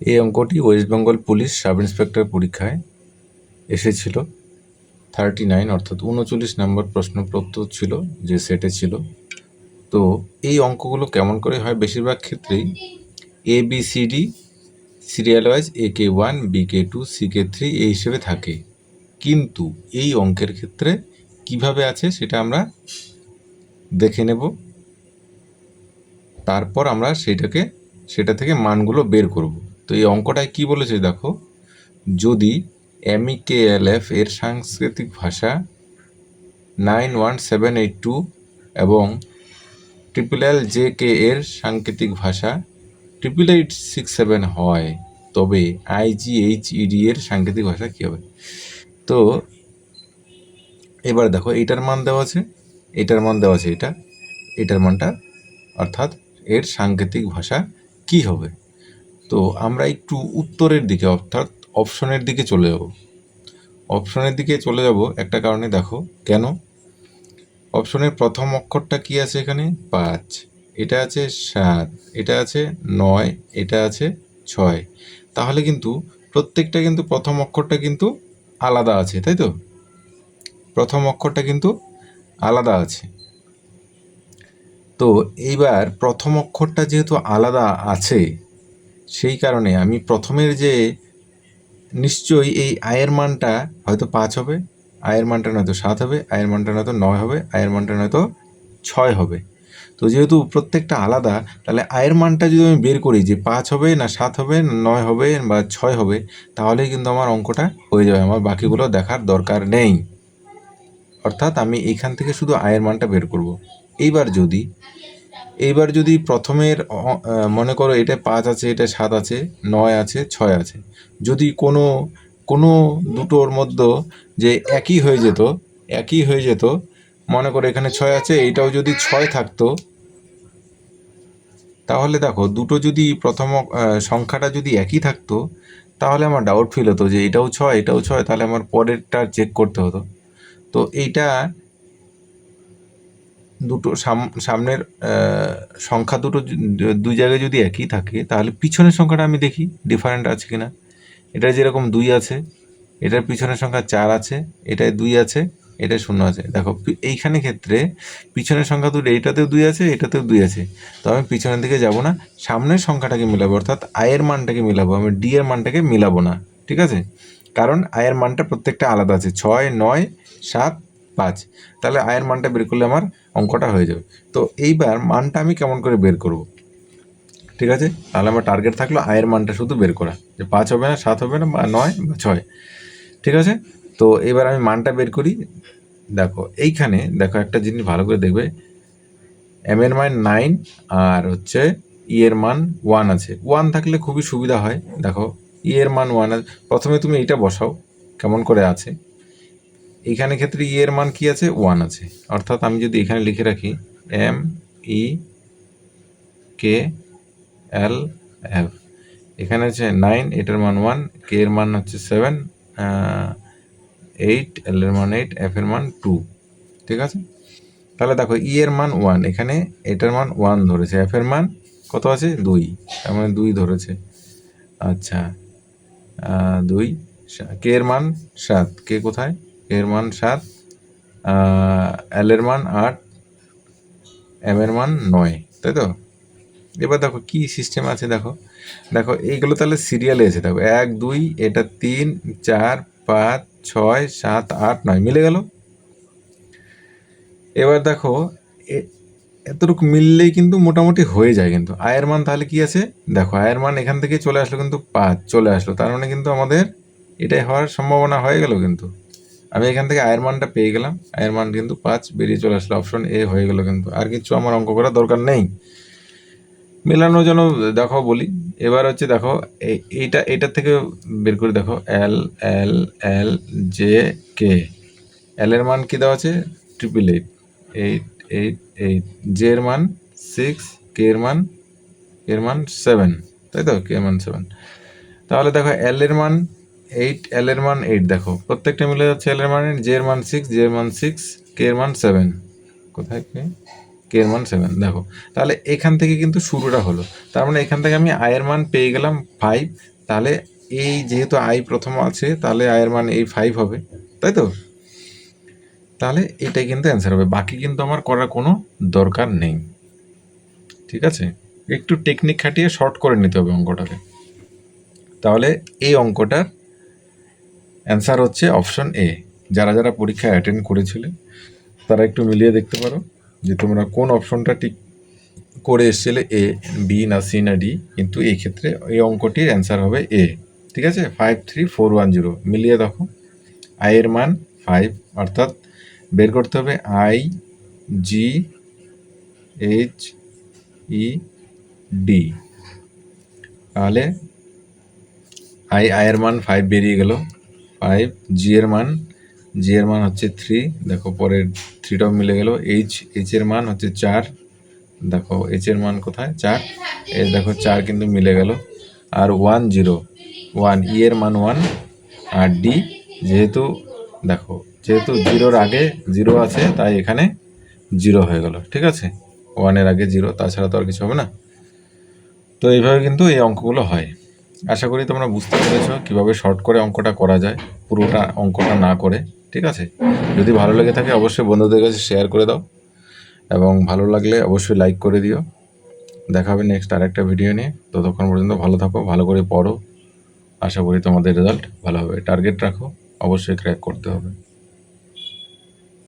এই অঙ্কটি West Bengal police sub inspector পরীক্ষায় এসেছিল। থার্টি নাইন অর্থাৎ উনচল্লিশ নম্বর প্রশ্নপত্র ছিল, যে সেটে ছিল। তো এই অঙ্কগুলো কেমন করে হয়? বেশিরভাগ ক্ষেত্রেই A B C D serial wise A K one B কে টু সি কে থ্রি এই হিসেবে থাকে। কিন্তু এই অঙ্কের ক্ষেত্রে কীভাবে আছে সেটা আমরা দেখে নেব। তারপর আমরা সেটাকে, সেটা থেকে মানগুলো বের করব। তো এই অঙ্কটায় কি বলেছে দেখো? যদি এমই কে এল এফ এর সাংস্কৃতিক ভাষা nine one seven eight two এবং ট্রিপল এল জে কে এর সাংকেতিক ভাষা ট্রিপল এইট সিক্স সেভেন হয়, তবে আইজিএইচইডি এর সাংকেতিক ভাষা কী হবে? তো এবার দেখো, এইটার মান দেওয়া আছে, এটার মান দেওয়া আছে এটা, এটার মানটা অর্থাৎ এর সাংকেতিক ভাষা কি হবে? তো আমরা একটু উত্তরের দিকে, অর্থাৎ অপশনের দিকে চলে যাব। অপশনের দিকে চলে যাব একটা কারণে, দেখো, কেন? অপশনের প্রথম অক্ষরটা কি আছে এখানে? পাঁচ। এটা আছে সাত, এটা আছে নয়, এটা আছে ছয়। তাহলে কিন্তু প্রত্যেকটা কিন্তু প্রথম অক্ষরটা কিন্তু আলাদা আছে, তাই তো? প্রথম অক্ষরটা কিন্তু আলাদা আছে। তো এইবার প্রথম অক্ষরটা যেহেতু আলাদা আছে সেই কারণে আমি প্রথমের যে নিশ্চয়ই এই আয়ের মানটা হয়তো পাঁচ হবে, আয়ের মানটা নয়তো সাত হবে, আয়ের মানটা নয়তো নয় হবে, আয়ের মানটা নয়তো ছয় হবে। তো যেহেতু প্রত্যেকটা আলাদা, তাহলে আয়ের মানটা যদি আমি বের করি যে পাঁচ হবে না সাত হবে না নয় হবে বা ছয় হবে, তাহলেই কিন্তু আমার অঙ্কটা হয়ে যাবে। আমার বাকিগুলো দেখার দরকার নেই। অর্থাৎ আমি এইখান থেকে শুধু আয়ের মানটা বের করব। এইবার যদি এইবার যদি প্রথমের মনে করো এটা পাঁচ আছে, এটা সাত আছে, নয় আছে, ছয় আছে, যদি কোনো কোনো দুটোর মধ্যে যে একই হয়ে যেত, একই হয়ে যেত, মনে করো এখানে ছয় আছে, এইটাও যদি ছয় থাকতো, তাহলে দেখো দুটো যদি প্রথম সংখ্যাটা যদি একই থাকতো, তাহলে আমার ডাউট ফিল হতো যে এটাও ছয় এটাও ছয়, তাহলে আমার পরেরটা চেক করতে হতো। তো এইটা দুটো সাম- সামনের সংখ্যা দুটো দুই জায়গায় যদি একই থাকে, তাহলে পিছনের সংখ্যাটা আমি দেখি ডিফারেন্ট আছে কিনা। এটা যেরকম দুই আছে, এটার পিছনের সংখ্যা চার আছে, এটায় দুই আছে এটা শূন্য আছে। দেখো এইখানে ক্ষেত্রে পিছনের সংখ্যা দুটো এইটাতেও দুই আছে, এটাতেও দুই আছে। তো আমি পিছনের দিকে যাব না, সামনের সংখ্যাটাকে মিলাবো, অর্থাৎ আয়ের মানটাকে মিলাবো, আমি ডি এর মানটাকে মিলাবো না, ঠিক আছে? কারণ আয়ের মানটা প্রত্যেকটা আলাদা আছে, ছয়, নয়, সাত পাঁচ, তাহলে আয়ের মানটা বের করলে আমার অঙ্কটা হয়ে যাবে। তো এইবার মানটা আমি কেমন করে বের করব? ঠিক আছে? তাহলে আমার টার্গেট থাকল আয়ের মানটা শুধু বের করা, যে পাঁচ হবে না, সাত হবে না, বা নয়, বা ছয়। ঠিক আছে? তো এবার আমি মানটা বের করি। দেখো, এইখানে দেখো একটা জিনিস ভালো করে দেখবে। এম এর মান নাইন আর হচ্ছে ই এর মান ওয়ান আছে। ওয়ান থাকলে খুবই সুবিধা হয়। দেখো ই এর মান ওয়ান আছে। প্রথমে তুমি এটা বসাও, কেমন করে আছে। এখানে ক্ষেত্রে ই এর মান কি আছে? ওয়ান আছে। অর্থাৎ আমি যদি এখানে লিখে রাখি এম ই কে এল এফ এখানে আছে নাইন এটার মান ওয়ান কে এর মান হচ্ছে সেভেন এইট এল এর মান এইট এফ এর মান টু ঠিক আছে? তাহলে দেখো ই এর মান ওয়ান এখানে এটার মান ওয়ান ধরেছে। এফ এর মান কত আছে? দুই। তার মানে দুই ধরেছে। আচ্ছা দুই কে এর মান সাত। কে কোথায়? এর মান সাত এল এর মান আট, এম এর মান নয়, তাই তো? এবার দেখো কি সিস্টেম আছে দেখো। দেখো এইগুলো তাহলে সিরিয়ালে এসে দেখো এক, দুই, এটা তিন, চার, পাঁচ, ছয়, সাত, আট, নয়, মিলে গেল? এবার দেখো এতটুকু মিললেই কিন্তু মোটামুটি হয়ে যায় কিন্তু। আয়ের মান তাহলে কি আছে? দেখো আয়ের মান এখান থেকে চলে আসলো কিন্তু পাঁচ, চলে আসলো। তার মানে কিন্তু আমাদের এটাই হওয়ার সম্ভাবনা হয়ে গেল কিন্তু। আমি এখান থেকে আয়ের মানটা পেয়ে গেলাম। আয়ের মান কিন্তু পাঁচ বেরিয়ে চলে আসলো। অপশন এ হয়ে গেল কিন্তু। আর কিছু আমার অঙ্ক করার দরকার নেই। মেলানোর জন্য দেখো বলি। এবার হচ্ছে দেখো এই- এইটা এইটার থেকে বের করে দেখো। এল এল এল জে কে এল এর মান কি দেওয়া আছে? Triple eight eight eight eight J এর মান সিক্স কে এর মান এর মান সেভেন তাই তো? কে মান সেভেন তাহলে দেখো এল এর মান এইট এল এর মান এইট দেখো। প্রত্যেকটা মিলে যাচ্ছে এল এর মান এইট জে এর মান সিক্স জে এর মান সিক্স কে এর মান সেভেন কোথায় কে কে এর মান সেভেন দেখো। তাহলে এখান থেকে কিন্তু শুরুটা হলো। তার মানে এখান থেকে আমি আয়ের মান পেয়ে গেলাম ফাইভ তাহলে এই যেহেতু আই প্রথম আছে, তাহলে আয়ের মান এই ফাইভ হবে। তাই তো? তাহলে এটাই কিন্তু অ্যান্সার হবে। বাকি কিন্তু আমার করার কোনো দরকার নেই। ঠিক আছে? একটু টেকনিক খাটিয়ে শর্ট করে নিতে হবে অঙ্কটাকে। তাহলে এই অঙ্কটার অ্যান্সার হচ্ছে অপশন এ যারা যারা পরীক্ষা অ্যাটেন্ড করেছিলে, তারা একটু মিলিয়ে দেখতে পারো যে তোমরা কোন অপশনটা ঠিক করে এসেছিলে এ বি না সি না ডি কিন্তু এই ক্ষেত্রে এই অঙ্কটির অ্যান্সার হবে এ ঠিক আছে? Five three four one zero মিলিয়ে দেখো। আয়ের মান ফাইভ অর্থাৎ বের করতে হবে I G H E D তাহলে আই আয়ের মান ফাইভ বেরিয়ে গেল। ফাইভ জি এর মান জি এর মান হচ্ছে থ্রি দেখো পরের থ্রিটাও মিলে গেল এইচ এইচ এর মান হচ্ছে চার, দেখো এইচ এর মান কোথায়? চার, এই দেখো চার কিন্তু মিলে গেল, আর ওয়ান জিরো ওয়ান ই এর মান ওয়ান আর ডি যেহেতু, দেখো, যেহেতু জিরোর আগে জিরো আছে, তাই এখানে জিরো হয়ে গেল, ঠিক আছে? ওয়ানের আগে জিরো তাছাড়া তো আর কিছু হবে না। তো এইভাবে কিন্তু এই অঙ্কগুলো হয়। আশা করি তোমরা বুঝতে পেরেছ কীভাবে শর্ট করে অঙ্কটা করা যায়, পুরোটা অঙ্কটা না করে, ঠিক আছে? যদি ভালো লেগে থাকে অবশ্যই বন্ধুদের কাছে শেয়ার করে দাও এবং ভালো লাগলে অবশ্যই লাইক করে দিও। দেখা হবে নেক্সট আরেকটা ভিডিও নিয়ে। ততক্ষণ পর্যন্ত ভালো থাকো, ভালো করে পড়ো। আশা করি তোমাদের রেজাল্ট ভালো হবে। টার্গেট রাখো, অবশ্যই ক্র্যাক করতে হবে।